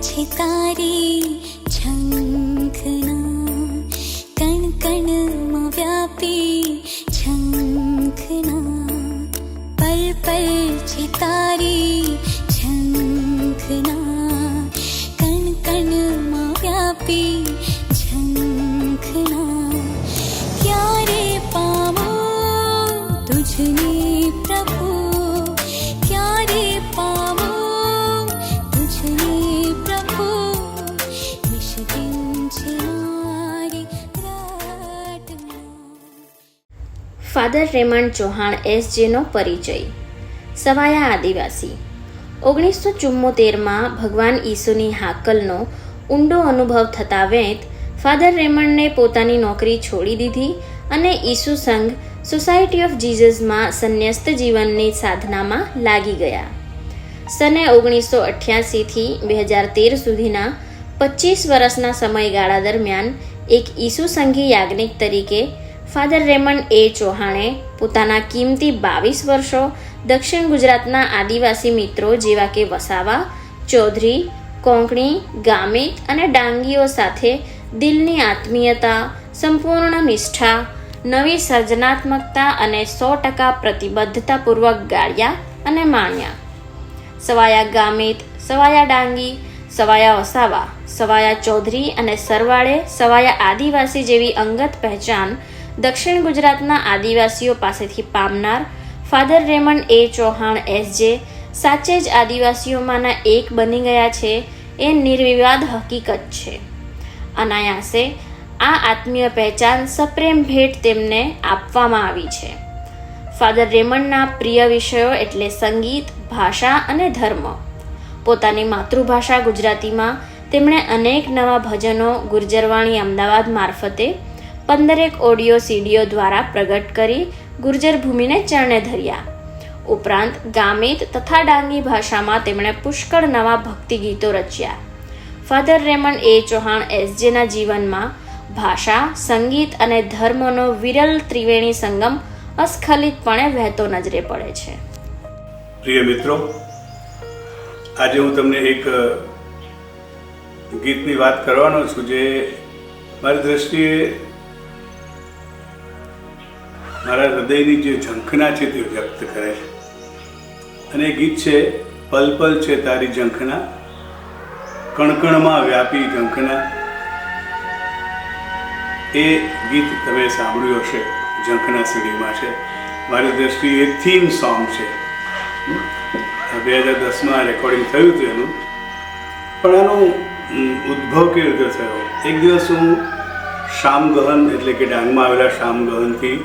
છે તારી ઝંખના ફાધર રેમન્ડ ચૌહાણ એસજેનો પરિચય. સવાયા આદિવાસી. ઓગણીસો ચુમ્મોતેરમાં ભગવાન ઈસુની હાકલનો ઊંડો અનુભવ થતા વેંત, ફાધર રેમન્ડને પોતાની નોકરી છોડી દીધી અને ઈસુ સંઘ સોસાયટી ઓફ જીઝસમાં સંન્યસ્ત જીવનની સાધનામાં લાગી ગયા. સને ઓગણીસો અઠ્યાસીથી બે હજાર તેર સુધીના પચીસ વર્ષના સમયગાળા દરમિયાન એક ઈસુ સંઘી યાજ્ઞિક તરીકે ફાધર રેમન એ ચૌહાણે પોતાના કિંમતી બાવીસ વર્ષો દક્ષિણ ગુજરાતના આદિવાસી મિત્રો જેવા કે વસાવા, ચૌધરી, કોંકણી, ગામિત અને ડાંગીઓ સાથે દિલની આત્મીયતા, સંપૂર્ણ નિષ્ઠા, નવી સર્જનાત્મકતા અને સો ટકા પ્રતિબદ્ધતાપૂર્વક ગાળ્યા અને માણ્યા સવાયા ગામિત, સવાયા ડાંગી, સવાયા વસાવા, સવાયા ચૌધરી અને સરવાળે સવાયા આદિવાસી જેવી અંગત પહેચાન દક્ષિણ ગુજરાતના આદિવાસીઓ પાસેથી પામનાર father Raymond A Chauhan SJ સાચે જ આદિવાસીઓમાંના એક બની ગયા છે. એ નિર્વિવાદ હકીકત છે. અનાયાસે આ આત્મીય પહેચાન સપ્રેમ ભેટ તેમને આપવામાં આવી છે. ફાધર રેમન્ડના પ્રિય વિષયો એટલે સંગીત, ભાષા અને ધર્મ. પોતાની માતૃભાષા ગુજરાતીમાં તેમણે અનેક નવા ભજનો, ગુર્જરવાણી અમદાવાદ મારફતે પંદરેક ઓડિયો સીડીઓ દ્વારા પ્રગટ કરી ગુર્જર ભૂમિને ચરણે ધર્યા. ઉપરાંત ગામિત તથા ડાંગી ભાષામાં તેમણે પુષ્કળ નવા ભક્તિ ગીતો રચ્યા. ફાધર રેમન એ ચૌહાણ એસજેના જીવનમાં ભાષા, સંગીત અને ધર્મનો વિરલ ત્રિવેણી સંગમ અસ્ખલિતપણે વહેતો નજરે પડે છે. પ્રિય મિત્રો, આજે હું તમને એક ગીતની વાત કરવાનો છું જે મારી દ્રષ્ટિએ મારા હૃદયની જે ઝંખના છે તે વ્યક્ત કરે છે. અને ગીત છે, પલ પલ છે તારી ઝંખના. કણકણમાં વ્યાપી ઝંખના. એ ગીત તમે સાંભળ્યું હશે, ઝંખના સીડીમાં છે. મારી દ્રષ્ટિએ થીમ સોંગ છે. બે હજાર દસમાં રેકોર્ડિંગ થયું હતું એનું. પણ એનું ઉદ્ભવ કેવી રીતે થયો? એક દિવસ હું શામગહન એટલે કે ડાંગમાં આવેલા શામગહનથી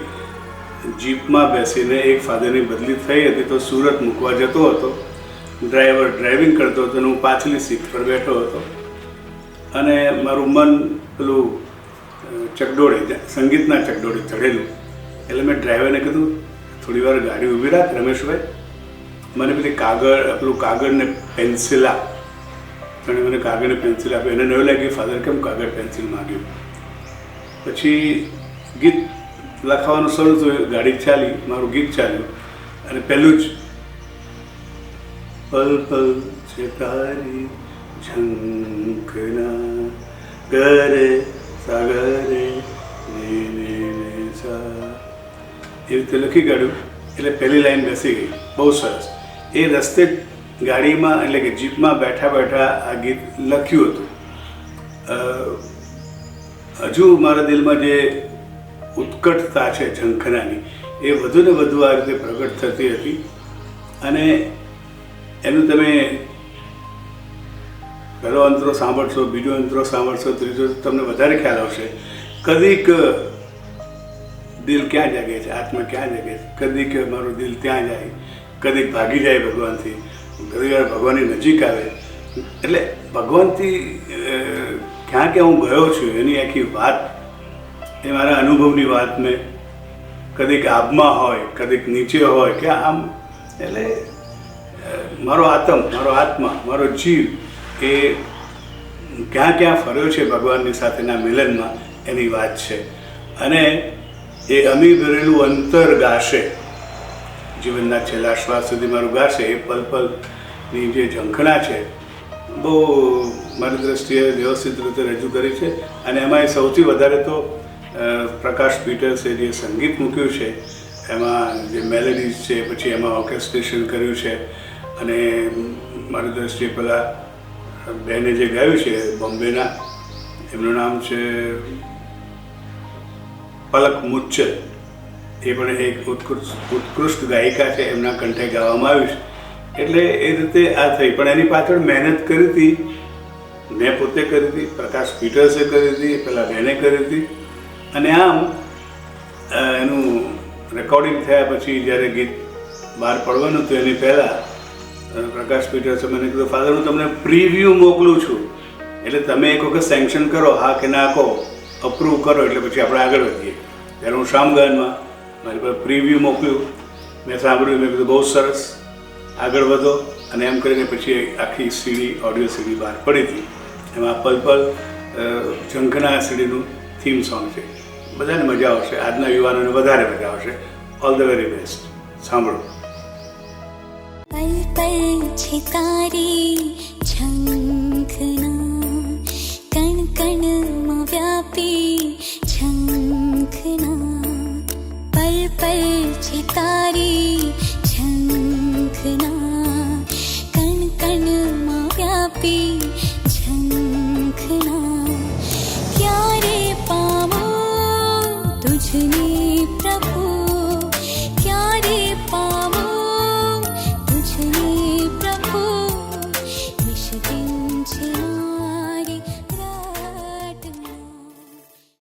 જીપમાં બેસીને એક ફાધરની બદલી થઈ હતી તો સુરત મૂકવા જતો હતો. ડ્રાઈવર ડ્રાઇવિંગ કરતો હતો અને હું પાછલી સીટ પર બેઠો હતો. અને મારું મન પેલું ચકડોળે સંગીતના ચકડોળે ચઢેલું એટલે મેં ડ્રાઈવરને કીધું થોડી વાર ગાડી ઊભી રાખ રમેશભાઈ. મને પેલી કાગળ, પેલું કાગળ ને પેન્સિલ આપ. અને મને કાગળ ને પેન્સિલ આપી એને એવું લાગ્યું, ફાધર, કેમ કાગળ, પેન્સિલ માગ્યું? પછી ગીત લખવાનું શરૂ થયું, ગાડી ચાલી, મારું ગીત ચાલ્યું, અને પહેલું જ પલ પલ છે તારી ઝંખના ગરે સાગરે એ રીતે લખી કાઢ્યું, એટલે પહેલી લાઈન બેસી ગઈ. બહુ સરસ. એ રસ્તે ગાડીમાં, એટલે કે જીપમાં બેઠા બેઠા આ ગીત લખ્યું હતું. હજુ મારા દિલમાં જે ઉત્કટતા છે ઝંખનાની. એ વધુ ને વધુ આ રીતે પ્રગટ થતી હતી. અને એનું તમે પહેલો અંતરો સાંભળશો, બીજો અંતરો સાંભળશો, ત્રીજો તમને વધારે ખ્યાલ આવશે. કદીક દિલ ક્યાં જાગે છે? આત્મા ક્યાં જાગે છે? કદીક મારું દિલ ત્યાં જાય, કદીક ભાગી જાય ભગવાનથી. ઘણી વાર ભગવાનની નજીક આવે. એટલે ભગવાનથી ક્યાં ક્યાં હું ગયો છું, એની આખી વાત એ મારા અનુભવની વાત મેં કદીક આબમાં હોય, કદીક નીચે હોય, કે આમ, એટલે મારો આતમ મારો આત્મા, મારો જીવ એ ક્યાં ક્યાં ફર્યો છે ભગવાનની સાથેના મિલનમાં, એની વાત છે. અને એ અમી ભરેલું અંતર ગાશે, જીવનના છેલ્લા શ્વાસ સુધી મારું ગાશે, એ પલ પલની જે ઝંખના છે, બહુ મારી દ્રષ્ટિએ વ્યવસ્થિત રીતે રજૂ કરી છે. અને એમાં સૌથી વધારે તો પ્રકાશ પીટર્સે જે સંગીત મૂક્યું છે, એમાં જે મેલેડીઝ છે, પછી એમાં ઓર્કેસ્ટ્રેશન કર્યું છે, અને મારી દ્રષ્ટિએ પેલા બેને જે ગાયું છે, બોમ્બેના, એમનું નામ છે પલક મુચ્ચલ એ પણ એક ઉત્કૃષ્ટ ઉત્કૃષ્ટ ગાયિકા છે, એમના કંઠે ગાવામાં આવ્યું છે. એટલે એ રીતે આ થઈ. પણ એની પાછળ મહેનત કરી હતી, મેં પોતે કરી હતી, પ્રકાશ પીટર્સે કરી હતી પેલા બેને કરી હતી. અને આમ એનું રેકોર્ડિંગ થયા પછી જ્યારે ગીત બહાર પડવાનું હતું એની પહેલાં પ્રકાશ પ્રકાશ પીટર્સે મને કીધું, ફાધર, હું તમને પ્રિવ્યૂ મોકલું છું. એટલે તમે એક વખત સેન્કશન કરો, હા કે ના કહો અપ્રૂવ કરો, એટલે પછી આપણે આગળ વધીએ. ત્યારે હું શામગાનમાં મારી પાસે પ્રિવ્યૂ મોકલ્યું. મેં સાંભળ્યું, મેં કીધું, બહુ સરસ. આગળ વધો. અને એમ કરીને પછી આખી સીડી ઓડિયો સીડી બહાર પડી હતી. એમાં પલ પલ ઝંખના સીડીનું થીમ સોંગ છે. બધાને મજા આવશે. આજના યુવાનોને વધારે મજા આવશે. ઓલ ધ વેરી બેસ્ટ સાંભળો. પલ પલ છે તારી ઝંખના કણ કણમાં વ્યાપી ઝંખના પલ પલ છે તારી